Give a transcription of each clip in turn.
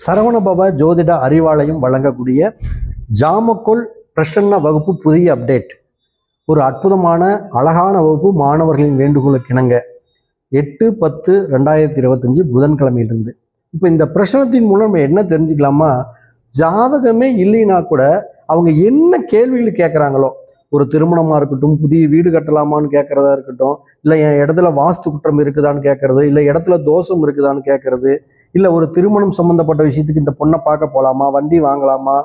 சரவணபவ ஜோதிட அறிவாலயம் வழங்கக்கூடிய ஜாமக்கோல் பிரசன்ன வகுப்பு புதிய அப்டேட். ஒரு அற்புதமான அழகான வகுப்பு மாணவர்களின் வேண்டுகோளுக்கு இணங்க எட்டு பத்து ரெண்டாயிரத்தி இருபத்தஞ்சு புதன்கிழமையிலிருந்து. இப்போ இந்த பிரசனத்தின் மூலம் நம்ம என்ன தெரிஞ்சுக்கலாமா? ஜாதகமே இல்லைன்னா கூட அவங்க என்ன கேள்விகள் கேட்குறாங்களோ ஒரு திருமணமாக இருக்கட்டும் புதிய வீடு கட்டலாமான்னு கேட்குறதா இருக்கட்டும் இல்லை என் இடத்துல வாஸ்து குற்றம் இருக்குதான்னு கேட்கறது இல்லை இடத்துல தோஷம் இருக்குதான்னு கேட்கறது இல்லை ஒரு திருமணம் சம்மந்தப்பட்ட விஷயத்துக்கு இந்த பொண்ணை பார்க்க போகலாமா வண்டி வாங்கலாமா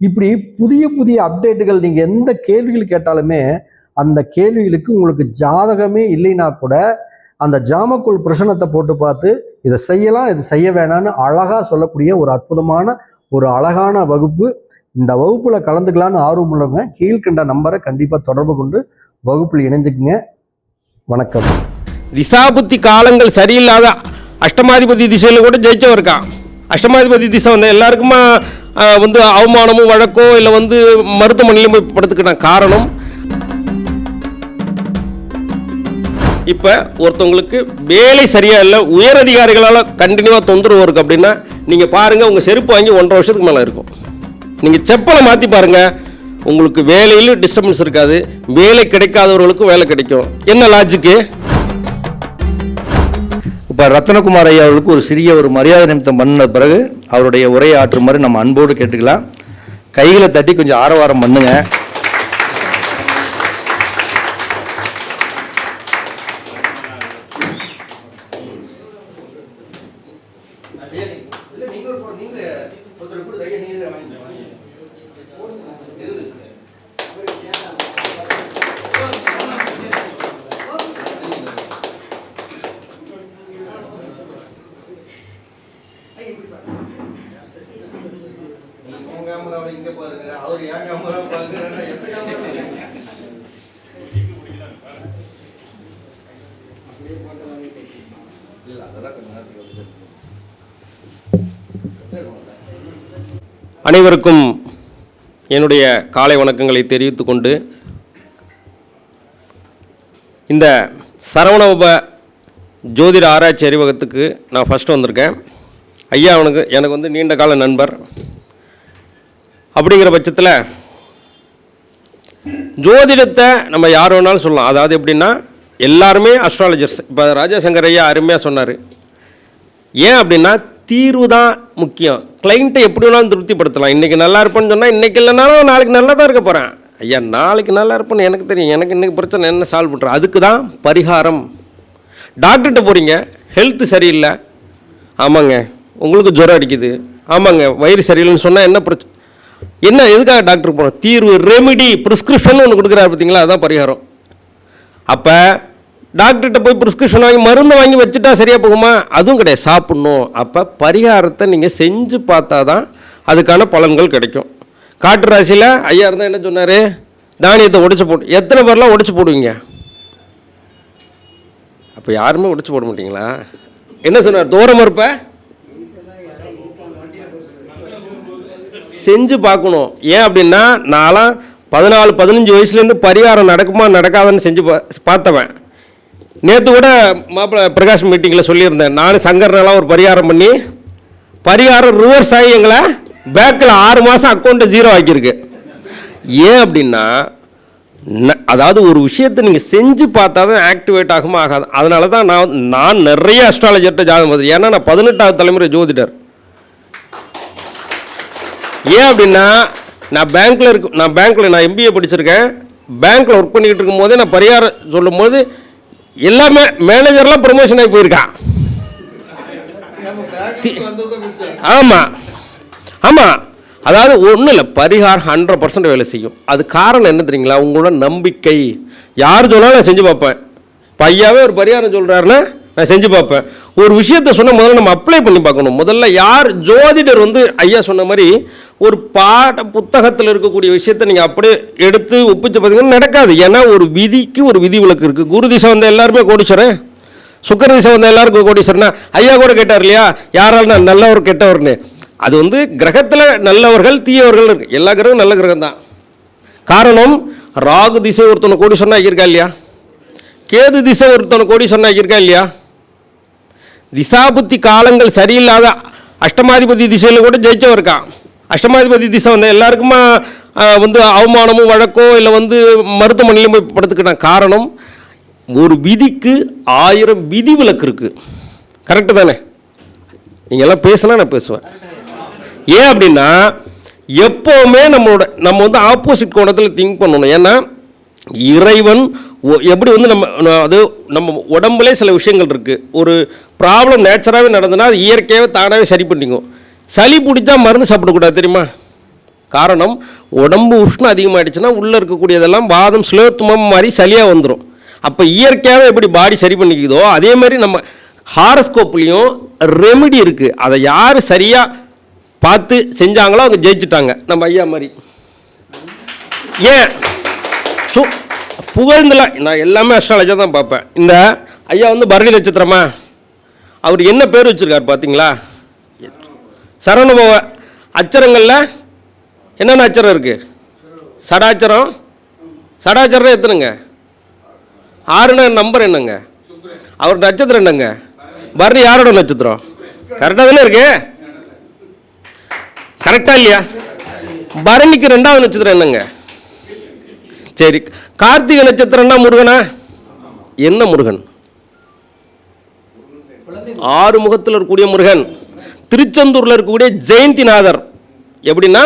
இப்படி புதிய புதிய அப்டேட்டுகள் நீங்கள் எந்த கேள்விகள் கேட்டாலுமே அந்த கேள்விகளுக்கு உங்களுக்கு ஜாதகமே இல்லைன்னா கூட அந்த ஜாமக்குள் பிரசனத்தை போட்டு பார்த்து இதை செய்யலாம் இது செய்ய வேணாம்னு அழகாக சொல்லக்கூடிய ஒரு அற்புதமான ஒரு அழகான வகுப்பு இந்த வகுப்பில் கலந்துக்கலான்னு ஆர்வம் உள்ளவங்க கீழ்கண்ட நம்பரை கண்டிப்பாக தொடர்பு கொண்டு வகுப்பில் இணைந்துக்குங்க. வணக்கம். திசாபுத்தி காலங்கள் சரியில்லாத அஷ்டமாதிபதி திசையில் கூட ஜெயிச்சவன் இருக்கான். அஷ்டமாதிபதி திசை வந்து எல்லாருக்குமா வந்து அவமானமும் வழக்கோ இல்லை வந்து மருத்துவமனையிலும் போய் படுத்துக்கிட்டான் காரணம்? இப்போ ஒருத்தவங்களுக்கு வேலை சரியா இல்லை உயர் அதிகாரிகளால் கண்டினியூவாக தொந்தரவு இருக்கு அப்படின்னா நீங்கள் பாருங்கள் உங்கள் செருப்பு வாங்கி ஒன்றரை வருஷத்துக்கு மேலே இருக்கும். நீங்கள் செப்பலை மாற்றி பாருங்கள் உங்களுக்கு வேலையிலும் டிஸ்டர்பன்ஸ் இருக்காது. வேலை கிடைக்காதவர்களுக்கும் வேலை கிடைக்கும். என்ன லாஜிக்கு இப்போ ரத்னகுமார் ஐயா அவர்களுக்கு ஒரு சிறிய ஒரு மரியாதை நிமித்தம் பண்ண பிறகு அவருடைய உரையை ஆற்றுமாறு நம்ம அன்போடு கேட்டுக்கலாம். கைகளை தட்டி கொஞ்சம் ஆரவாரம் பண்ணுங்கள் பண்ணுங்க அனைவருக்கும் என்னுடைய காலை வணக்கங்களை தெரிவித்து கொண்டு இந்த சரவணப ஜோதிட ஆராய்ச்சி அறிவகத்துக்கு நான் ஃபஸ்ட்டு வந்திருக்கேன். ஐயா அவனுக்கு எனக்கு வந்து நீண்ட கால நண்பர். அப்படிங்கிற பட்சத்தில் ஜோதிடத்தை நம்ம யார் வேணாலும் சொல்லலாம். அதாவது எப்படின்னா எல்லாருமே அஸ்ட்ராலஜர்ஸ் இப்போ ராஜாசங்கர் ஐயா அருமையாக சொன்னார். ஏன் அப்படின்னா தீர்வு தான் முக்கியம். கிளைண்ட்டை எப்படி வேணாலும் திருப்திப்படுத்தலாம். இன்றைக்கி நல்லா இருப்பேன்னு சொன்னால் இன்றைக்கி இல்லைனாலும் நாளைக்கு நல்லா தான் இருக்க போகிறேன் ஐயா நாளைக்கு நல்லா இருப்பேன்னு எனக்கு தெரியும். எனக்கு இன்றைக்கி பிரச்சனை என்ன சால்வ் பண்ணுறேன் அதுக்கு தான் பரிகாரம் டாக்டர்கிட்ட போகிறீங்க ஹெல்த்து சரியில்லை. ஆமாங்க. உங்களுக்கு ஜுரம் அடிக்குது. ஆமாங்க. வயிறு சரியில்லைன்னு சொன்னால் என்ன பிரச்சனை என்ன எதுக்காக டாக்டர் போனோம் தீர்வு ரெமிடி ப்ரிஸ்கிரிப்ஷன் ஒன்று கொடுக்குறாரு பார்த்தீங்களா அதுதான் பரிகாரம். அப்போ டாக்டர்கிட்ட போய் ப்ரிஸ்கிரிப்ஷன் வாங்கி மருந்து வாங்கி வச்சுட்டா சரியாக போகுமா? அதுவும் கிடையாது. சாப்பிட்ணும். அப்போ பரிகாரத்தை நீங்கள் செஞ்சு பார்த்தா தான் அதுக்கான பலன்கள் கிடைக்கும். காட்டு ராசியில் ஐயா இருந்தால் என்ன சொன்னார்? தானியத்தை உடைச்சு போட்டு எத்தனை பேர்லாம் உடைச்சு போடுவீங்க? அப்போ யாருமே உடைச்சு போட மாட்டிங்களா? என்ன சொன்னார்? தூரம் இருப்பேன் செஞ்சு பார்க்கணும். ஏன் அப்படின்னா நான்லாம் பதினாலு பதினஞ்சு வயசுலேருந்து பரிகாரம் நடக்குமா நடக்காதுன்னு செஞ்சு பா பார்த்தவன். நேற்று கூட மாப்பிள்ள பிரகாஷ் மீட்டிங்கில் சொல்லியிருந்தேன். நான் சங்கர்னெல்லாம் ஒரு பரிகாரம் பண்ணி பரிகாரம் ரிவர்ஸ் ஆகி எங்களை பேக்கில் ஆறு மாதம் அக்கௌண்ட்டை ஜீரோ ஆக்கியிருக்கு. ஏன் அப்படின்னா அதாவது ஒரு விஷயத்தை நீங்கள் செஞ்சு பார்த்தா தான் ஆக்டிவேட் ஆகுமா ஆகாது. அதனால தான் நான் நான் நிறைய அஸ்ட்ராலஜர்கிட்ட ஜாதகம் பார்த்து ஏன்னா நான் பதினெட்டாவது தலைமுறை ஜோதிடர். ஏன் அப்படின்னா நான் பேங்க்கில் இருக்கு நான் பேங்க்கில் நான் எம்பிஏ படிச்சிருக்கேன். பேங்க்கில் ஒர்க் பண்ணிக்கிட்டு இருக்கும்போதே நான் பரிகாரம் சொல்லும்போது எல்லாமே மேனேஜர்லாம் ப்ரொமோஷன் ஆகி போயிருக்கான் ஆமாம் ஆமாம் அதாவது ஒன்றும் இல்லை பரிகாரம் ஹண்ட்ரட் பர்சன்ட் வேலை செய்யும். அது காரணம் என்ன தெரியுங்களா? உங்களோட நம்பிக்கை. யார் சொன்னாலும் நான் செஞ்சு பார்ப்பேன். இப்போ ஐயாவே ஒரு பரிகாரம் சொல்கிறாருன்னா நான் செஞ்சு பார்ப்பேன். ஒரு விஷயத்த சொன்ன முதல்ல நம்ம அப்ளை பண்ணி பார்க்கணும். முதல்ல யார் ஜோதிடர் வந்து ஐயா சொன்ன மாதிரி ஒரு பாட புத்தகத்தில் இருக்கக்கூடிய விஷயத்த நீங்கள் அப்படியே எடுத்து ஒப்பிச்சு பார்த்தீங்கன்னா நடக்காது. ஏன்னா ஒரு விதிக்கு ஒரு விதி விளக்கு இருக்குது குரு திசை வந்த எல்லாருமே கோடீஸ்வரன். சுக்கர திசை வந்த எல்லாருக்கும் கோடீஸ்வரனா? ஐயா கூட கேட்டார் இல்லையா? யாரால் நான் நல்லவர் கெட்டவர்னு. அது வந்து கிரகத்தில் நல்லவர்கள் தீயவர்கள் இருக்கு. எல்லா கிரகம் நல்ல கிரகம் தான். காரணம் ராகு திசை ஒருத்தனை கோடி ஆக்கியிருக்கா இல்லையா? கேது திசை ஒருத்தனை கோடி சொன்னாக்கியிருக்கா இல்லையா? திசாபுத்தி காலங்கள் சரியில்லாத அஷ்டமாதிபதி திசையில் கூட ஜெயிச்சவன் இருக்கான். அஷ்டமாதிபதி திசை வந்து எல்லாருக்குமா வந்து அவமானமும் வழக்கோ இல்லை வந்து மருத்துவமனையிலும் போய் படுத்துக்கிட்டான் காரணம் ஒரு விதிக்கு ஆயிரம் விதி விலக்கு இருக்குது கரெக்டு தானே? நீங்கள் எல்லாம் பேசினா நான் பேசுவேன். ஏன் அப்படின்னா எப்போவுமே நம்மளோட நம்ம வந்து ஆப்போசிட் கோணத்தில் திங்க் பண்ணணும். ஏன்னா இறைவன் எப்படி வந்து நம்ம அது நம்ம உடம்புலே சில விஷயங்கள் இருக்குது ஒரு ப்ராப்ளம் நேச்சராகவே நடந்ததுன்னா அது இயற்கையாகவே தானாகவே சரி பண்ணிக்கும். சளி பிடிச்சா மருந்து சாப்பிடக்கூடாது தெரியுமா? காரணம் உடம்பு உஷ்ணம் அதிகமாகிடுச்சுன்னா உள்ளே இருக்கக்கூடியதெல்லாம் வாதம் ஸ்லோத்துமம் மாதிரி சளியாக வந்துடும் அப்போ இயற்கையாகவே எப்படி பாடி சரி பண்ணிக்குதோ அதே மாதிரி நம்ம ஹாரஸ்கோப்லேயும் ரெமிடி இருக்குது அதை யார் சரியாக பார்த்து செஞ்சாங்களோ அவங்க ஜெயிச்சிட்டாங்க. நம்ம ஐயா மாதிரி. ஏன்? ஸோ புகழ்ந்துல நான் எல்லாமே அஸ்ட்ராலஜியாக தான் பார்ப்பேன். இந்த ஐயா வந்து பரணி நட்சத்திரமா அவர் என்ன பேர் வச்சுருக்கார் பார்த்தீங்களா சரணுபவ அச்சரங்களில் என்னென்ன அச்சரம் இருக்குது சடாச்சரம். சடாச்சரம் எத்தனைங்க? ஆறுன நம்பர் என்னங்க? அவர் நட்சத்திரம் என்னங்க? பரணி யாரோட நட்சத்திரம்? கரெக்டாக தானே இருக்கு? கரெக்டாக இல்லையா? பரணிக்கு ரெண்டாவது நட்சத்திரம் என்னங்க? சரி கார்த்திகை நட்சத்திரம்னா முருகனா? என்ன முருகன்? ஆறு முகத்தில் இருக்கக்கூடிய முருகன். திருச்செந்தூரில் இருக்கக்கூடிய ஜெயந்திநாதர். எப்படின்னா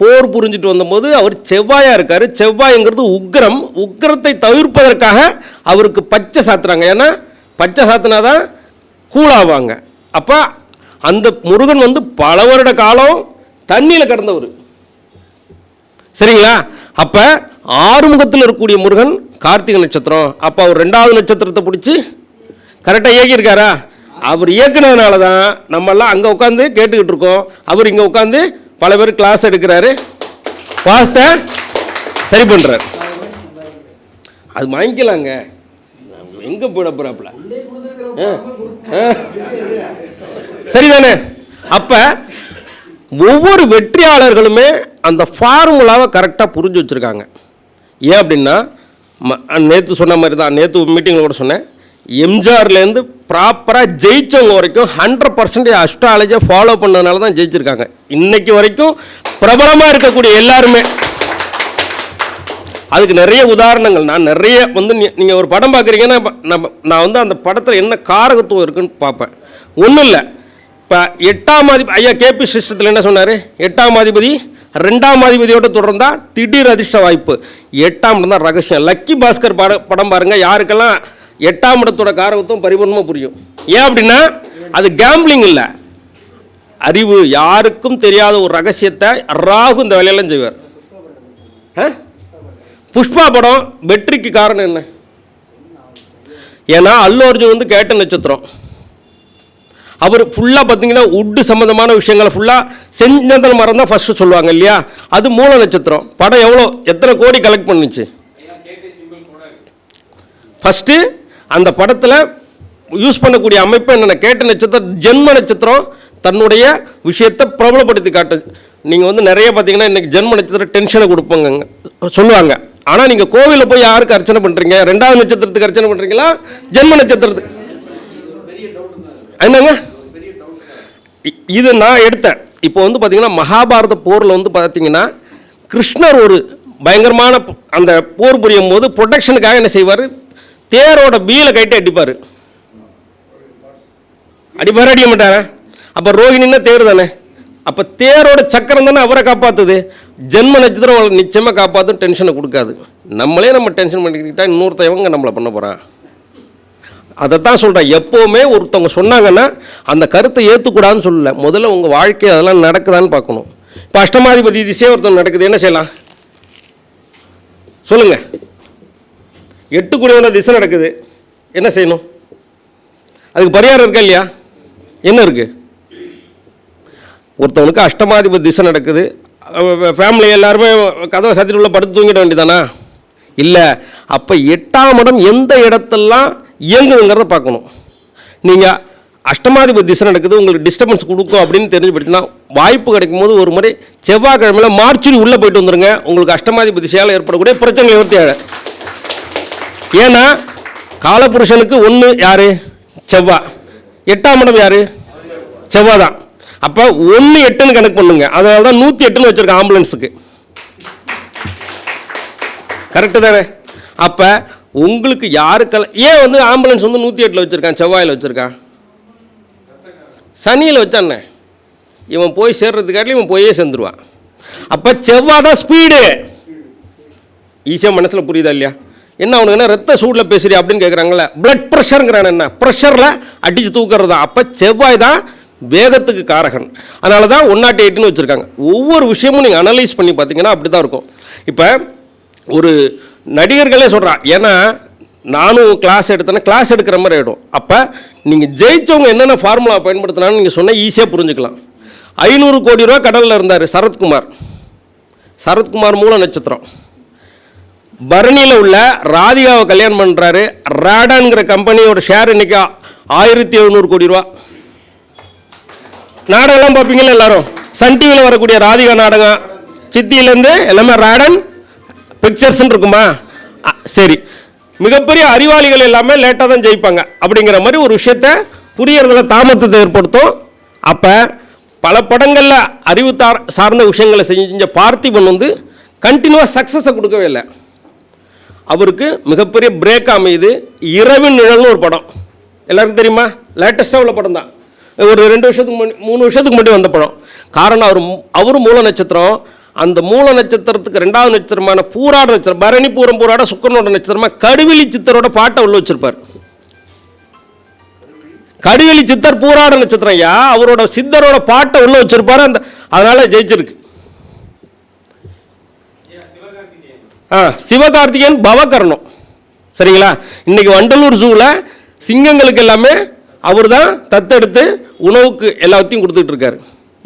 போர் புரிஞ்சிட்டு வந்தபோது அவர் செவ்வாயாக இருக்கார். செவ்வாய்ங்கிறது உக்ரம். உக்கிரத்தை தவிர்ப்பதற்காக அவருக்கு பச்சை சாத்துறாங்க. ஏன்னா பச்சை சாத்தினாதான் கூலாவாங்க அப்போ அந்த முருகன் வந்து பல வருட காலம் தண்ணியில் கடந்தவர். சரிங்களா? அப்போ ஆறுமுகத்தில் இருக்கக்கூடிய முருகன் கார்த்திகை நட்சத்திரம். அப்போ அவர் ரெண்டாவது நட்சத்திரத்தை பிடிச்சி கரெக்டாக இயக்கியிருக்காரா? அவர் இயக்குனதுனால தான் நம்மெல்லாம் அங்கே உட்காந்து கேட்டுக்கிட்டு இருக்கோம். அவர் இங்கே உட்காந்து பல பேர் கிளாஸ் எடுக்கிறாரு. பாஸ்தை சரி பண்ணுறார் அது வாங்கிக்கலாங்க. எங்கே போட போகிறாப்புல சரிதானே? அப்போ ஒவ்வொரு வெற்றியாளர்களுமே அந்த ஃபார்முலாவை கரெக்டாக புரிஞ்சு வச்சுருக்காங்க. ஏன் அப்படின்னா நேற்று சொன்ன மாதிரி தான் நேற்று மீட்டிங்கில் கூட சொன்னேன். எம்ஜிஆர்லேருந்து ப்ராப்பராக ஜெயிச்சவங்க வரைக்கும் ஹண்ட்ரட் பர்சன்டேஜ் அஸ்ட்ராலஜியை ஃபாலோ பண்ணதுனால தான் ஜெயிச்சிருக்காங்க. இன்னைக்கு வரைக்கும் பிரபலமாக இருக்கக்கூடிய எல்லாருமே. அதுக்கு நிறைய உதாரணங்கள். நான் நிறைய வந்து நீங்கள் ஒரு படம் பார்க்குறீங்கன்னா நம்ம நான் வந்து அந்த படத்தில் என்ன காரகத்துவம் இருக்குன்னு பார்ப்பேன். ஒன்றும் இல்லை. இப்போ எட்டாம் அதிபதி ஐயா கேபி சிஸ்டத்தில் என்ன சொன்னார்? எட்டாம் அதிபதி ரெண்டாம் அதிபதியோடு தொடர்ந்தால் திடீர் அதிர்ஷ்ட வாய்ப்பு. எட்டாம் தான் ரகசியம். லக்கி பாஸ்கர் பட படம் பாருங்கள் யாருக்கெல்லாம் எட்டாம் இடத்தோட காரகத்தும் பரிபூர்ணமாக புரியும். ஏன் அப்படின்னா அது கேம்பிளிங் இல்லை. அறிவு யாருக்கும் தெரியாத ஒரு ரகசியத்தை ராகு இந்த வேலையெல்லாம் செய்வார். ஆ? புஷ்பா படம் வெற்றிக்கு காரணம் என்ன? ஏன்னா அல்லு அர்ஜுன் வந்து கேட்ட நட்சத்திரம். அவர் ஃபுல்லாக பார்த்தீங்கன்னா உட்டு சம்மந்தமான விஷயங்களை ஃபுல்லாக செஞ்சந்தன மரம் தான் ஃபஸ்ட்டு சொல்லுவாங்க இல்லையா? அது மூல நட்சத்திரம். படம் எவ்வளோ எத்தனை கோடி கலெக்ட் பண்ணுச்சு? ஃபஸ்ட்டு அந்த படத்தில் யூஸ் பண்ணக்கூடிய அமைப்பு என்னென்ன? கேட்ட நட்சத்திரம் ஜென்ம நட்சத்திரம் தன்னுடைய விஷயத்தை பிரபலப்படுத்தி காட்டு. நீங்கள் வந்து நிறைய பார்த்தீங்கன்னா இன்றைக்கி ஜென்ம நட்சத்திரம் டென்ஷனை கொடுப்பாங்க. சொல்லுவாங்க. ஆனால் நீங்கள் கோவிலில் போய் யாருக்கு அர்ச்சனை பண்ணுறீங்க ரெண்டாவது நட்சத்திரத்துக்கு அர்ச்சனை பண்ணுறீங்களா ஜென்ம நட்சத்திரத்துக்கு. என்னங்க? இது நான் எடுத்தேன். இப்போ வந்து பார்த்தீங்கன்னா மகாபாரத போரில் வந்து பார்த்தீங்கன்னா கிருஷ்ணர் ஒரு பயங்கரமான அந்த போர் புரியும் போது ப்ரொடெக்ஷனுக்காக என்ன செய்வார்? தேரோட பீல கைட்டு அடிப்பார். அடிப்பார் அடிக்க மாட்டாரா? அப்போ ரோஹிணின்னா தேர் தானே? அப்போ தேரோட சக்கரம் தானே அவரை காப்பாற்றுது ஜென்ம நட்சத்திரம் அவளை நிச்சயமாக காப்பாற்றும் டென்ஷனை கொடுக்காது. நம்மளே நம்ம டென்ஷன் பண்ணிக்கிட்டா இன்னொருத்தவங்க நம்மளை பண்ண போகிறான் அதைத்தான் சொல்கிறேன் எப்போவுமே ஒருத்தவங்க சொன்னாங்கன்னா அந்த கருத்தை ஏற்றுக்கூடாதுன்னு சொல்லலை. முதல்ல உங்கள் வாழ்க்கை அதெல்லாம் நடக்குதான்னு பார்க்கணும். இப்போ அஷ்டமாதிபதி திசையே ஒருத்தவங்க நடக்குது. என்ன செய்யலாம்? சொல்லுங்கள் எட்டு குடியோட திசை நடக்குது. என்ன செய்யணும்? அதுக்கு பரிகாரம் இருக்கா இல்லையா? என்ன இருக்குது ஒருத்தவனுக்கு அஷ்டமாதிபதி திசை நடக்குது. ஃபேமிலி எல்லாருமே கதவை சாத்திட்டு உள்ள படுத்து தூங்கிட வேண்டியதானா? இல்லை. அப்போ எட்டாம் இடம் எந்த இடத்தெல்லாம் இயங்குதுங்கிறத பார்க்கணும். நீங்கள் அஷ்டமாதிபதி திசை நடக்குது உங்களுக்கு டிஸ்டர்பன்ஸ் கொடுக்கும் அப்படின்னு தெரிஞ்சு வாய்ப்பு கிடைக்கும் போது ஒரு முறை செவ்வாய்க்கிழமையில் மார்ச்சுரி உள்ளே போயிட்டு வந்துருங்க. உங்களுக்கு அஷ்டமாதிபதி திசையால் ஏற்படக்கூடிய பிரச்சனை நிவர்த்தி ஏன்னா காலபுருஷனுக்கு ஒன்று யார்? செவ்வாய் எட்டாம் இடம் யார்? செவ்வாய் தான் அப்போ ஒன்று எட்டுன்னு கணக்கு பண்ணுங்க. அதனால தான் நூற்றி எட்டுன்னு வச்சுருக்கேன் ஆம்புலன்ஸுக்கு. கரெக்டு தானே? அப்போ உங்களுக்கு யாருக்கெல்லாம் ஏன் வந்து ஆம்புலன்ஸ் வந்து நூற்றி எட்டில் வச்சுருக்கான்? செவ்வாயில் வச்சுருக்கான் சனியில் வச்சானே இவன் போய் சேர்றதுக்காட்டில் இவன் போயே சேர்ந்துருவான். அப்போ செவ்வாய் தான் ஸ்பீடு ஈஸியாக மனசில் புரியுதா இல்லையா? என்ன அவனுக்கு என்ன ரத்த சூடில் பேசுறியா அப்படின்னு கேட்குறாங்களே பிளட் ப்ரெஷருங்கிறான் என்ன? ப்ரெஷரில் அடித்து தூக்குறது தான். அப்போ செவ்வாய் தான் வேகத்துக்கு காரகன். அதனால தான் ஒன் நாட் எயிட்னு வச்சுருக்காங்க. ஒவ்வொரு விஷயமும் நீங்கள் அனலைஸ் பண்ணி பார்த்தீங்கன்னா அப்படி தான் இருக்கும். இப்போ ஒரு நடிகர்களே சொல்கிறான் ஏன்னா நானும் கிளாஸ் எடுத்தேன்னா கிளாஸ் எடுக்கிற மாதிரி ஆகிடும் அப்போ நீங்கள் ஜெயித்தவங்க என்னென்ன ஃபார்முலா பயன்படுத்தினான்னு நீங்கள் சொன்னால் ஈஸியாக புரிஞ்சுக்கலாம். ஐநூறு கோடி ரூபா கடலில் இருந்தார் சரத்குமார். சரத்குமார் மூல நட்சத்திரம். பரணியில் உள்ள ராதிகாவை கல்யாணம் பண்ணுறாரு ராடான்கிற கம்பெனியோட ஷேர் இன்னைக்கு ஆயிரத்தி எழுநூறு கோடி ரூபா. நாடகம்லாம் பார்ப்பீங்களா எல்லாரும். சன் டிவியில் வரக்கூடிய ராதிகா நாடகம். சித்தியிலேருந்து எல்லாமே ராடன் பிக்சர்ஸ்ன்னு இருக்குமா? சரி. மிகப்பெரிய அறிவாளிகள் எல்லாமே லேட்டாக தான் ஜெயிப்பாங்க. அப்படிங்கிற மாதிரி ஒரு விஷயத்த புரியறதுல தாமதத்தை ஏற்படுத்தும். அப்போ பல படங்களில் அறிவு சார்ந்த விஷயங்களை செஞ்ச பார்த்திபன் வந்து கண்டினியூவாக சக்ஸஸை கொடுக்கவே இல்லை. அவருக்கு மிகப்பெரிய பிரேக் அமையுது. இரவின் நிழல்னு ஒரு படம். எல்லாருக்கும் தெரியுமா? லேட்டஸ்ட்டாக உள்ள படம் தான். ஒரு ரெண்டு வருஷத்துக்கு முன்னாடி மூணு வருஷத்துக்கு முன்னாடி வந்த படம். காரணம் அவர் அவரும் மூல நட்சத்திரம். அந்த மூல நட்சத்திரத்துக்கு ரெண்டாவது நட்சத்திரமான பூராட நட்சத்திரம் பரணி பூரம் பூராட சுக்கரனோட நட்சத்திரமா கடுவெளி சித்தரோட பாட்டை உள்ள வச்சிருப்பார். கடுவெளி சித்தர் பூராட நட்சத்திரம் ஐயா. அவரோட சித்தரோட பாட்டை உள்ள வச்சிருப்பாரு. அந்த அதனால ஜெயிச்சிருக்கு. ஆ சிவகார்த்திகேயன் பவகர்ணம். சரிங்களா? இன்றைக்கி வண்டலூர் ஜூவில் சிங்கங்களுக்கு எல்லாமே அவர் தான் தத்தெடுத்து உணவுக்கு எல்லாத்தையும் கொடுத்துட்டு இருக்காரு.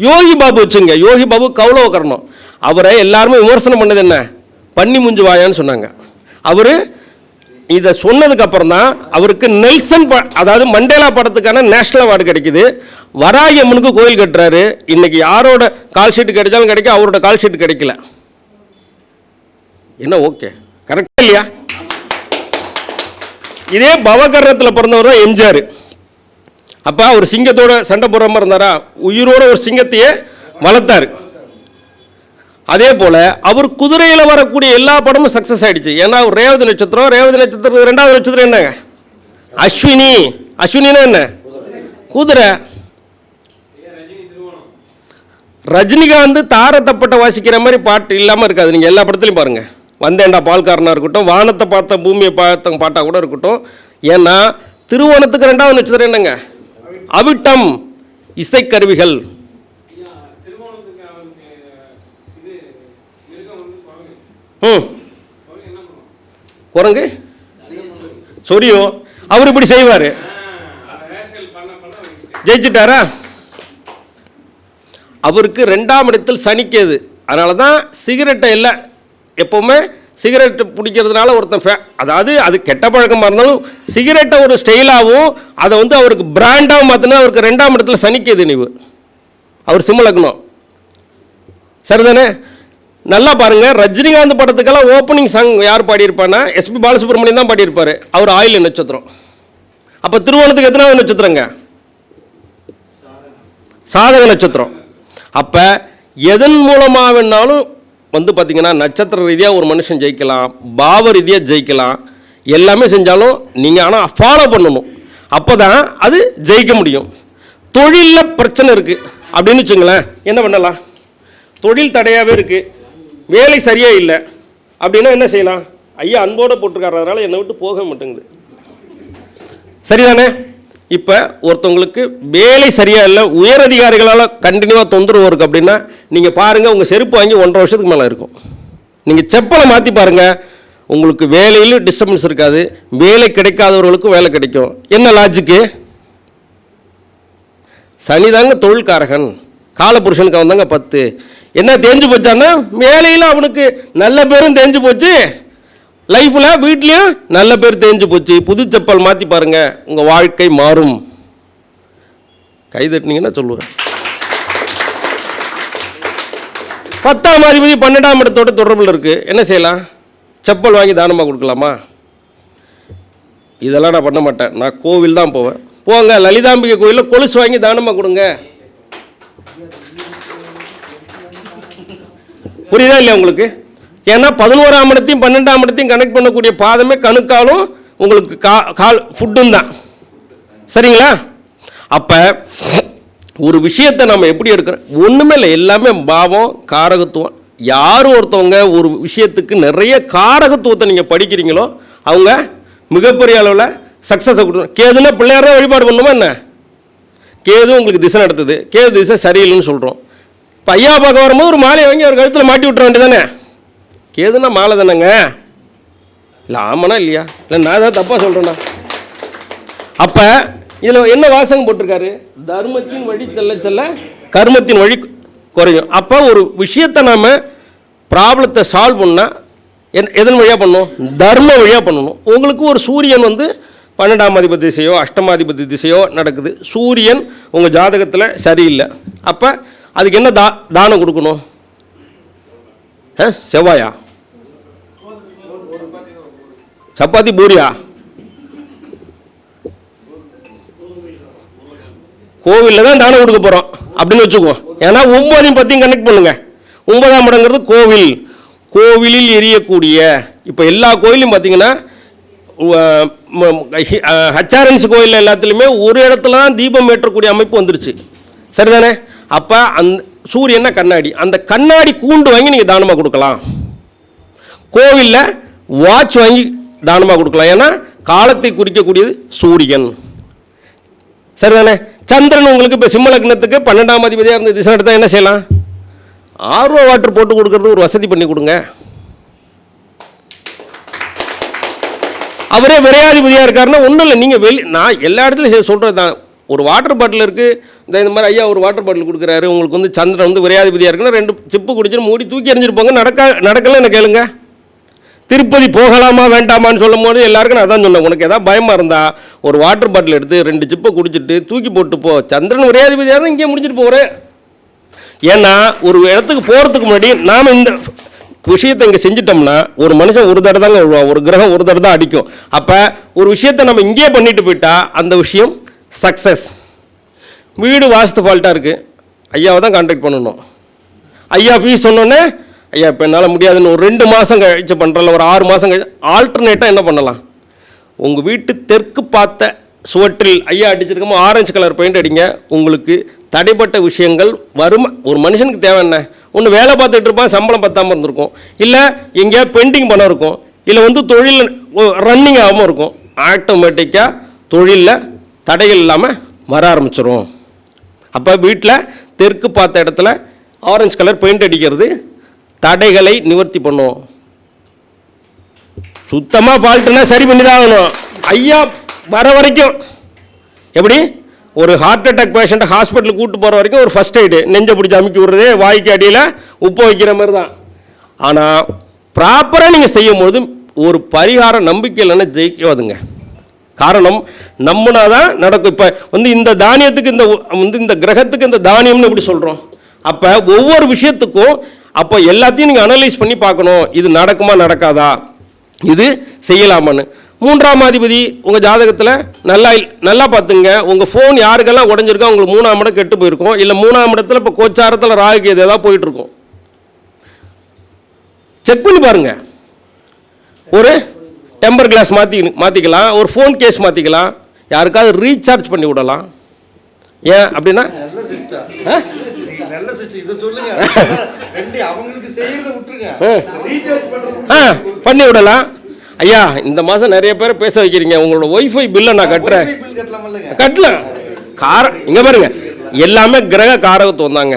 யோகி பாபு வச்சுங்க. யோகி பாபு கௌளவ கர்ணம் அவரை எல்லாருமே விமர்சனம் பண்ணது என்ன? பண்ணி முஞ்சு வாயான்னு சொன்னாங்க. அவர் இதை சொன்னதுக்கப்புறம் தான் அவருக்கு நெல்சன் ப அதாவது மண்டேலா படத்துக்கான நேஷனல் அவார்டு கிடைக்குது. வராகி அம்மனுக்கு கோயில் கட்டுறாரு. இன்றைக்கி யாரோட கால் ஷீட் கிடைச்சாலும் கிடைக்கும் அவரோட கால் ஷீட் கிடைக்கல. என்ன ஓகே கரெக்டாக இல்லையா? இதே பவகரணத்தில் பிறந்தவர் தான் எம்ஜிஆர். அப்போ அவர் சிங்கத்தோட சண்டை போடுற மாதிரி இருந்தாரா? உயிரோட ஒரு சிங்கத்தையே வளர்த்தாரு. அதே போல் அவர் குதிரையில் வரக்கூடிய எல்லா படமும் சக்ஸஸ் ஆகிடுச்சு ஏன்னா அவர் ரேவதி நட்சத்திரம் ரேவதி நட்சத்திரம் ரெண்டாவது நட்சத்திரம் என்னங்க? அஸ்வினி. அஸ்வினா என்ன? குதிரை. ரஜினிகாந்த் தாரத்தப்பட்ட வாசிக்கிற மாதிரி பாட்டு இல்லாமல் இருக்காது. நீங்கள் எல்லா படத்துலையும் பாருங்கள் வந்தேன்டா பால்காரனாக இருக்கட்டும் வானத்தை பார்த்த பூமியை பார்த்த பாட்டாக கூட இருக்கட்டும். ஏன்னா திருவோணத்துக்கு ரெண்டாவது நட்சத்திரம் என்னங்க? அவிட்டம் இசைக்கருவிகள். ம். குரங்கு? சொரியும் அவர் இப்படி செய்வார். ஜெயிச்சிட்டாரா? அவருக்கு ரெண்டாம் இடத்தில் சனிக்கேது அதனால தான் சிகரெட்டை இல்லை. எப்போவுமே சிகரெட் பிடிக்கிறதுனால ஒருத்தன் ஃபே அதாவது அது கெட்ட பழக்கமாக இருந்தாலும் சிகரெட்டை ஒரு ஸ்டைலாகவும் அதை வந்து அவருக்கு பிராண்டாகவும் மாற்றினா அவருக்கு ரெண்டாம் இடத்துல சனிக்குது நினைவு. அவர் சிம்மலக்கணும் சரிதானே? நல்லா பாருங்கள் ரஜினிகாந்த் படத்துக்கெல்லாம் ஓப்பனிங் சாங் யார் பாடியிருப்பான்னா எஸ்பி பாலசுப்ரமணியம் தான் பாடியிருப்பார். அவர் ஆயில் நட்சத்திரம். அப்போ திருவோணத்துக்கு எத்தனாவது நட்சத்திரங்க? சாதக நட்சத்திரம். அப்போ எதன் மூலமாக வேணாலும் வந்து பார்த்திங்கன்னா நட்சத்திர ரீதியாக ஒரு மனுஷன் ஜெயிக்கலாம் பாவ ரீதியாக ஜெயிக்கலாம். எல்லாமே செஞ்சாலும் நீங்கள் ஆனால் ஃபாலோ பண்ணணும். அப்போ தான் அது ஜெயிக்க முடியும். தொழிலில் பிரச்சனை இருக்குது அப்படின்னு வச்சுங்களேன் என்ன பண்ணலாம்? தொழில் தடையாகவே இருக்குது வேலை சரியாக இல்லை. அப்படின்னா என்ன செய்யலாம்? ஐயா அன்போடு போட்டிருக்காரு. அதனால் என்னை விட்டு போக மாட்டேங்குது. சரிதானே? இப்போ ஒருத்தவங்களுக்கு வேலை சரியாக இல்லை உயர் அதிகாரிகளால் கண்டினியூவாக தொந்தரவு இருக்குது அப்படின்னா நீங்கள் பாருங்கள் உங்கள் செருப்பு வாங்கி ஒன்றரை வருஷத்துக்கு மேலே இருக்கும். நீங்கள் செப்பலை மாற்றி பாருங்கள் உங்களுக்கு வேலையிலும் டிஸ்டர்பன்ஸ் இருக்காது வேலை கிடைக்காதவர்களுக்கும் வேலை கிடைக்கும். என்ன லாஜிக்கு சனிதாங்க தொழில்காரகன் காலபுருஷனுக்கு அவன் தாங்க பத்து. என்ன தேஞ்சு போச்சான்னா வேலையில் அவனுக்கு நல்ல பேரும் தேஞ்சு போச்சு. லைஃப்பில் வீட்லேயும் நல்ல பேர் தேஞ்சு போச்சு. புது செப்பல் மாற்றி பாருங்கள் உங்கள் வாழ்க்கை மாறும். கை தட்டினீங்கன்னா சொல்லுவேன்? பத்தாம் அதிபதி பன்னெண்டாம் இடத்தோட தொடர்பில் இருக்குது என்ன செய்யலாம்? செப்பல் வாங்கி தானமாக கொடுக்கலாமா? இதெல்லாம் நான் பண்ண மாட்டேன். நான் கோவில் தான் போவேன். போங்க லலிதாம்பிகை கோயிலில் கொலுசு வாங்கி தானமாக கொடுங்க. புரியுதா இல்லையா உங்களுக்கு? ஏன்னா பதினோராம் இடத்தையும் பன்னெண்டாம் இடத்தையும் கனெக்ட் பண்ணக்கூடிய பாதமே கணுக்காலும் உங்களுக்கு கா கால் ஃபுட்டும் தான். சரிங்களா? அப்போ ஒரு விஷயத்தை நம்ம எப்படி எடுக்கிறோம்? ஒன்றுமே இல்லை எல்லாமே பாவம் காரகத்துவம். யார் ஒருத்தவங்க ஒரு விஷயத்துக்கு நிறைய காரகத்துவத்தை நீங்கள் படிக்கிறீங்களோ அவங்க மிகப்பெரிய அளவில் சக்ஸஸை கொடுத்துரும் கேதுன்னா பிள்ளையார தான் வழிபாடு பண்ணுமா என்ன? கேது உங்களுக்கு திசை நடத்துது. கேது திசை சரியில்லைன்னு சொல்கிறோம் இப்போ ஐயா பார்க்க வரும்போது ஒரு மாலையை வாங்கி அவர் கழுத்தில் மாட்டி விட்டுற வேண்டியதானே கேதுனா மாலை தானேங்க? இல்லை ஆமாண்ணா இல்லையா? இல்லை நான் தான் தப்பாக சொல்கிறேண்ணா அப்போ இதில் என்ன வாசகம் போட்டிருக்காரு? தர்மத்தின் வழி செல்ல செல்ல கர்மத்தின் வழி குறையும். அப்போ ஒரு விஷயத்தை நாம் ப்ராப்ளத்தை சால்வ் பண்ணால் என் எதன் வழியாக பண்ணணும்? தர்ம வழியாக பண்ணணும். உங்களுக்கு ஒரு சூரியன் வந்து பன்னெண்டாம் அதிபதி திசையோ அஷ்டமாதிபதி திசையோ நடக்குது. சூரியன் உங்கள் ஜாதகத்தில் சரியில்லை. அப்போ அதுக்கு என்ன தா தானம் கொடுக்கணும்? ஆ செவ்வாயா? சப்பாத்தி பூரியா? கோவிலில் தான் தானம் கொடுக்க போகிறோம் அப்படின்னு வச்சுக்குவோம். ஏன்னா ஒம்பதையும் பற்றியும் கனெக்ட் பண்ணுங்கள் ஒன்பதாம் இடங்கிறது கோவில். கோவிலில் எரியக்கூடிய இப்போ எல்லா கோயிலையும் பார்த்தீங்கன்னா ஹச்ஆர்என்சி கோயில் எல்லாத்துலேயுமே ஒரு இடத்துல தான் தீபம் ஏற்றக்கூடிய அமைப்பு வந்துருச்சு. சரிதானே? அப்போ அந்த சூரியன்னா கண்ணாடி. அந்த கண்ணாடி கூண்டு வாங்கி நீங்கள் தானமாக கொடுக்கலாம். கோவிலில் வாட்ச் வாங்கி தானமாக கொடுக்கலாம். ஏன்னா காலத்தை குறிக்கக்கூடியது சூரியன். சரிதானே? சந்திரன் உங்களுக்கு இப்போ சிம்ம லக்னத்துக்கு பன்னெண்டாம் அதிபதியாக இருந்த திசை எடுத்தால் என்ன செய்யலாம்? ஆர்வ வாட்டர் போட்டு கொடுக்கறது ஒரு வசதி பண்ணி கொடுங்க. அவரே விரையாதிபதியாக இருக்காருன்னா ஒன்றும் இல்லை. நீங்கள் வெளி நான் எல்லா இடத்துலையும் சொல்கிறது தான் ஒரு வாட்டர் பாட்டில் இருக்குது இந்த இந்த மாதிரி ஐயா ஒரு வாட்டர் பாட்டில் கொடுக்குறாரு. உங்களுக்கு வந்து சந்திரன் வந்து விரையாதிபதியாக இருக்குன்னா ரெண்டு சிப்பு குடிச்சுட்டு மூடி தூக்கி எறிஞ்சிருப்பாங்க. நடக்க நடக்கல என்ன கேளுங்க? திருப்பதி போகலாமா வேண்டாமான்னு சொல்லும் போது எல்லாருக்கும் நான் அதான் சொன்னேன். உனக்கு ஏதாவது பயமாக இருந்தால் ஒரு வாட்டர் பாட்டில் எடுத்து ரெண்டு சிப்பை குடிச்சிட்டு தூக்கி போட்டு போ. சந்திரன் விரையாதிபதியாக தான் இருந்தால் இங்கேயே முடிச்சிட்டு போகிறேன் ஏன்னா ஒரு இடத்துக்கு போகிறதுக்கு முன்னாடி நாம் இந்த விஷயத்தை இங்கே செஞ்சிட்டோம்னா ஒரு மனுஷன் ஒரு தடவை தாங்க விழுவான் ஒரு கிரகம் ஒரு தடவை தான் அடிக்கும். அப்போ ஒரு விஷயத்தை நம்ம இங்கேயே பண்ணிட்டு போயிட்டா அந்த விஷயம் சக்ஸஸ் வீடு வாஸ்து ஃபால்ட்டாக இருக்குது ஐயாவை தான் கான்டாக்ட் பண்ணணும். ஐயா ஃபீஸ் சொன்னோன்னே ஐயா இப்போ என்னால் முடியாதுன்னு ஒரு ரெண்டு மாதம் கழிச்சு பண்ணுறல ஒரு ஆறு மாதம் கழிச்சு ஆல்டர்னேட்டாக என்ன பண்ணலாம்? உங்கள் வீட்டு தெற்கு பார்த்த சுவற்றில் ஐயா அடிச்சிருக்கமோ ஆரஞ்சு கலர் பெயிண்ட் அடிங்க. உங்களுக்கு தடைப்பட்ட விஷயங்கள் வரும். ஒரு மனுஷனுக்கு தேவை என்ன? ஒன்று வேலை பார்த்துட்டு இருப்பான் சம்பளம் பத்தாமல் இருந்திருக்கும். இல்லை எங்கேயா பெண்டிங் பணம் இருக்கும். இல்லை வந்து தொழில் ரன்னிங் ஆகாமல் இருக்கும். ஆட்டோமேட்டிக்காக தொழிலில் தடைகள் இல்லாமல் வர ஆரம்பிச்சிடும் அப்போ வீட்டில் தெற்கு பார்த்த இடத்துல ஆரஞ்சு கலர் பெயிண்ட் அடிக்கிறது தடைகளை நிவர்த்தி பண்ணும். சுத்தமாக ஃபால்ட்டுனா சரி பண்ணி தான் ஆகணும் ஐயா வர வரைக்கும். எப்படி? ஒரு ஹார்ட் அட்டாக் பேஷண்ட்டை ஹாஸ்பிட்டலுக்கு கூட்டு போகிற வரைக்கும் ஒரு ஃபஸ்ட் எய்டு நெஞ்சை பிடிச்சி அமுக்கி விடுறது வாய்க்கு அடியில் உப்பு வைக்கிற மாதிரி தான் ஆனால் ப்ராப்பராக நீங்கள் செய்யும்போது ஒரு பரிகார நம்பிக்கை இல்லைன்னா ஜெயிக்காதுங்க. காரணம் நம்பினா தான் நடக்கும். இப்போ வந்து இந்த தானியத்துக்கு இந்த வந்து இந்த கிரகத்துக்கு இந்த தானியம்னு எப்படி சொல்கிறோம் அப்போ ஒவ்வொரு விஷயத்துக்கும் அப்போ எல்லாத்தையும் நீங்கள் அனலைஸ் பண்ணி பார்க்கணும். இது நடக்குமா நடக்காதா? இது செய்யலாமான்னு. மூன்றாம் அதிபதி உங்கள் ஜாதகத்தில் நல்லா நல்லா பார்த்துங்க. உங்கள் ஃபோன் யாருக்கெல்லாம் உடஞ்சிருக்கோ உங்களுக்கு மூணாம் இடம் கெட்டு போயிருக்கும். இல்லை மூணாம் இடத்துல இப்போ கோச்சாரத்தில் ராகுக்கு எது ஏதாவது போயிட்டுருக்கும் செக் பண்ணி பாருங்கள் ஒரு டெம்பர் கிளாஸ் மாற்றி மாற்றிக்கலாம் ஒரு ஃபோன் கேஸ் மாற்றிக்கலாம் யாருக்காவது ரீசார்ஜ் பண்ணி விடலாம். ஏன் அப்படின்னா பண்ணி விடலாம். ஐயா இந்த மாதம் நிறைய பேரை பேச வைக்கிறீங்க. உங்களோட ஒய்ஃபை பில்லை நான் கட்டுறேன். கட்டலாம் இல்லைங்க கட்டலாம். கார இங்கே பாருங்க. எல்லாமே கிரக காரகத்துவம் தாங்க.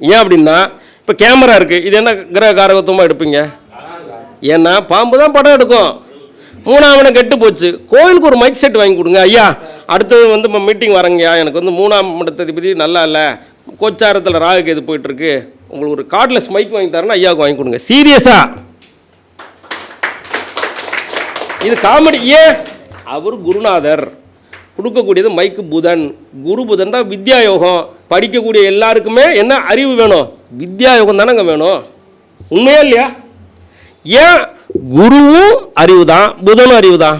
ஏன் அப்படின்னா இப்போ கேமரா இருக்குது இது என்ன கிரக காரகத்துவமாக எடுப்பீங்க? ஏன்னா பாம்பு தான் படம் எடுக்கும். மூணாம் கெட்டு போச்சு. கோயிலுக்கு ஒரு மைக் செட் வாங்கி கொடுங்க ஐயா. அடுத்தது வந்து இப்போ மீட்டிங் வரங்கய்யா எனக்கு வந்து மூணாம் மடத்ததிபதி நல்லா இல்லை. கோச்சாரத்தில் ராகுக்கு எது போயிட்டுருக்கு. உங்களுக்கு ஒரு கார்ட்லெஸ் மைக் வாங்கி தரேன்னா ஐயாவுக்கு வாங்கி கொடுங்க. சீரியஸாக இது காமெடி ஏன் அவர் குருநாதர். கொடுக்கக்கூடியது மைக்கு புதன். குரு புதன் தான் வித்யா யோகம் படிக்கக்கூடிய எல்லாருக்குமே என்ன அறிவு வேணும்? வித்யா யோகம் தானேங்க வேணும். உண்மையா இல்லையா? ஏன் குருவும் அறிவு தான் புதனும் அறிவு தான்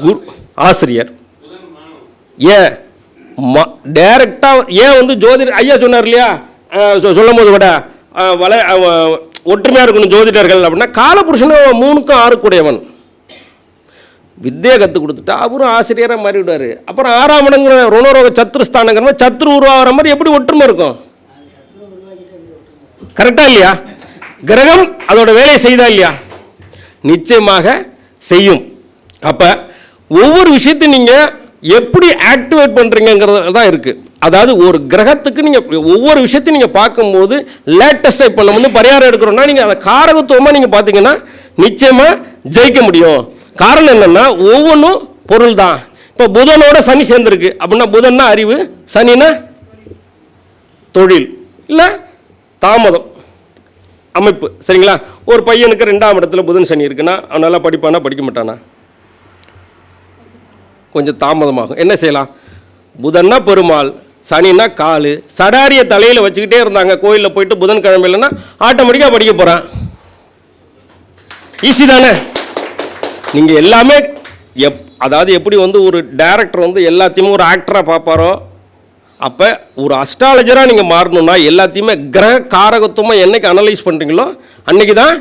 குரு ஆசிரியர். ஏன் டைரக்டாக ஏன் வந்து ஜோதிடர் ஐயா சொன்னார் இல்லையா? அஹ், சொ- சொல்லும்போது கூட வள ஒற்றுமையாக இருக்கணும் ஜோதிடர்கள் அப்படின்னா காலபுருஷன் மூணுக்கும் ஆறுக்குடையவன். வித்தையை கற்றுக் கொடுத்துட்டா அவரும் ஆசிரியராக மாறிவிடுவார். அப்புறம் ஆறாம் இடங்கிற ருணரோக சத்துருஸ்தானங்கிற மாதிரி சத்ரு உருவாகிற மாதிரி எப்படி ஒற்றுமை இருக்கும்? கரெக்டா இல்லையா? கிரகம் அதோட வேலையை செய்தா இல்லையா? நிச்சயமாக செய்யும். அப்போ ஒவ்வொரு விஷயத்தையும் நீங்கள் எப்படி ஆக்டிவேட் பண்ணுறீங்கிறது தான் இருக்குது அதாவது ஒரு கிரகத்துக்கு நீங்கள் ஒவ்வொரு விஷயத்தையும் நீங்கள் பார்க்கும்போது லேட்டஸ்ட்டாக இப்போ நம்ம வந்து பரிகாரம் எடுக்கிறோம்னா நீங்கள் அதை காரகத்துவமாக நீங்கள் பார்த்தீங்கன்னா நிச்சயமாக ஜெயிக்க முடியும். காரணம் என்னென்னா ஒவ்வொன்றும் பொருள் தான். இப்போ புதனோட சனி சேர்ந்துருக்கு. அப்படின்னா புதன்னா அறிவு சனின்னா தொழில் இல்லை தாமதம். அமைப்பு. சரிங்களா? ஒரு பையனுக்கு ரெண்டாம் இடத்துல புதன் சனி இருக்குன்னா அவன் நல்லா படிப்பானா படிக்க மாட்டானா? கொஞ்சம் தாமதமாகும். என்ன செய்யலாம்? புதன்னா பெருமாள் சனின்னா காலு. சடாரிய தலையில் வச்சுக்கிட்டே இருந்தாங்க. கோயிலில் போயிட்டு புதன் கிழமையிலன்னா ஆட்டோமேட்டிக்காக படிக்க போகிறான் ஈஸி தானே? நீங்கள் எல்லாமே எப் அதாவது எப்படி வந்து ஒரு டேரக்டர் வந்து எல்லாத்தையுமே ஒரு ஆக்டராக பார்ப்பாரோ அப்போ ஒரு அஸ்ட்ராலஜராக நீங்கள் மாறணும்னா எல்லாத்தையுமே கிரக காரகத்துவமாக என்னைக்கு அனலைஸ் பண்ணுறீங்களோ அன்னைக்கு தான்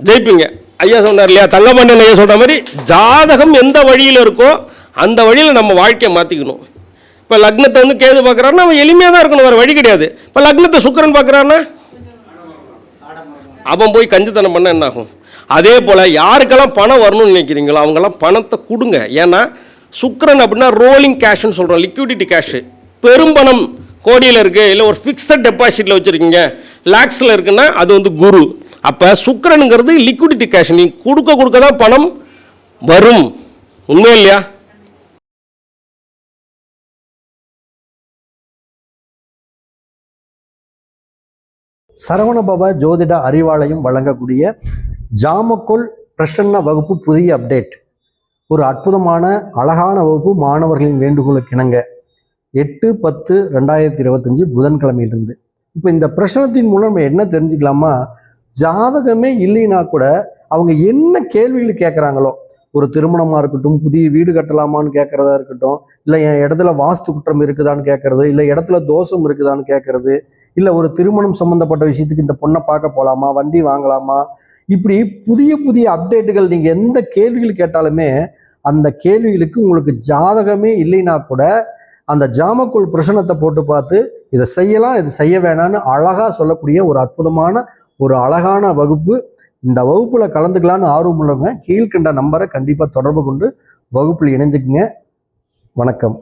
ஜெயிப்பீங்க. ஐயா சொன்னார் இல்லையா தங்கமண்டன் ஐயா சொல்கிற மாதிரி ஜாதகம் எந்த வழியில் இருக்கோ அந்த வழியில் நம்ம வாழ்க்கையை மாற்றிக்கணும் இப்போ லக்னத்தை வந்து கேது பார்க்குறாருன்னா அவன் எளிமையாக தான் இருக்கணும் வேறு வழி கிடையாது. இப்போ லக்னத்தை சுக்கரன் பார்க்குறான்னா அவன் போய் கஞ்சித்தனம் பண்ண என்ன ஆகும் அதே போல் யாருக்கெல்லாம் பணம் வரணும்னு நினைக்கிறீங்களோ அவங்கெல்லாம் பணத்தை கொடுங்க. ஏன்னா சுக்கரன் அப்படின்னா ரோலிங் கேஷ்னு சொல்கிறோம் லிக்விடிட்டி கேஷு பெரும்பணம் கோடியில் இருக்குது இல்லை ஒரு ஃபிக்ஸட் டெபாசிட்டில் வச்சுருக்கீங்க லேக்ஸில் இருக்குன்னா அது வந்து குரு. அப்போ சுக்கரனுங்கிறது லிக்விடிட்டி கேஷ் நீ கொடுக்க கொடுக்க தான் பணம் வரும். உண்மை இல்லையா? சரவணபவ ஜோதிட அறிவாலயம் வழங்கக்கூடிய ஜாமக்கோல் பிரசன்ன வகுப்பு புதிய அப்டேட் ஒரு அற்புதமான அழகான வகுப்பு மாணவர்களின் வேண்டுகோளுக்கு இணங்க. எட்டு பத்து ரெண்டாயிரத்தி இருபத்தஞ்சு புதன்கிழமையிலிருந்து. இப்போ இந்த பிரச்சனத்தின் மூலம் நம்ம என்ன தெரிஞ்சுக்கலாமா? ஜாதகமே இல்லைன்னா கூட அவங்க என்ன கேள்விகள் கேட்குறாங்களோ ஒரு திருமணமாக இருக்கட்டும் புதிய வீடு கட்டலாமான்னு கேட்குறதா இருக்கட்டும் இல்லை என் இடத்துல வாஸ்து குற்றம் இருக்குதான்னு கேட்குறது இல்லை இடத்துல தோஷம் இருக்குதான்னு கேட்குறது இல்லை ஒரு திருமணம் சம்மந்தப்பட்ட விஷயத்துக்கு இந்த பொண்ணை பார்க்க போகலாமா வண்டி வாங்கலாமா இப்படி புதிய புதிய அப்டேட்டுகள் நீங்கள் எந்த கேள்விகள் கேட்டாலுமே அந்த கேள்விகளுக்கு உங்களுக்கு ஜாதகமே இல்லைன்னா கூட அந்த ஜாமக்குள் பிரசனத்தை போட்டு பார்த்து இதை செய்யலாம் இது செய்ய வேணாம்னு அழகாக சொல்லக்கூடிய ஒரு அற்புதமான ஒரு அழகான வகுப்பு. இந்த வகுப்பில் கலந்துக்கலான்னு ஆர்வம் உள்ளவங்க கீழ்கண்ட நம்பரை கண்டிப்பாக தொடர்பு கொண்டு வகுப்பில் இணைந்துக்குங்க. வணக்கம்.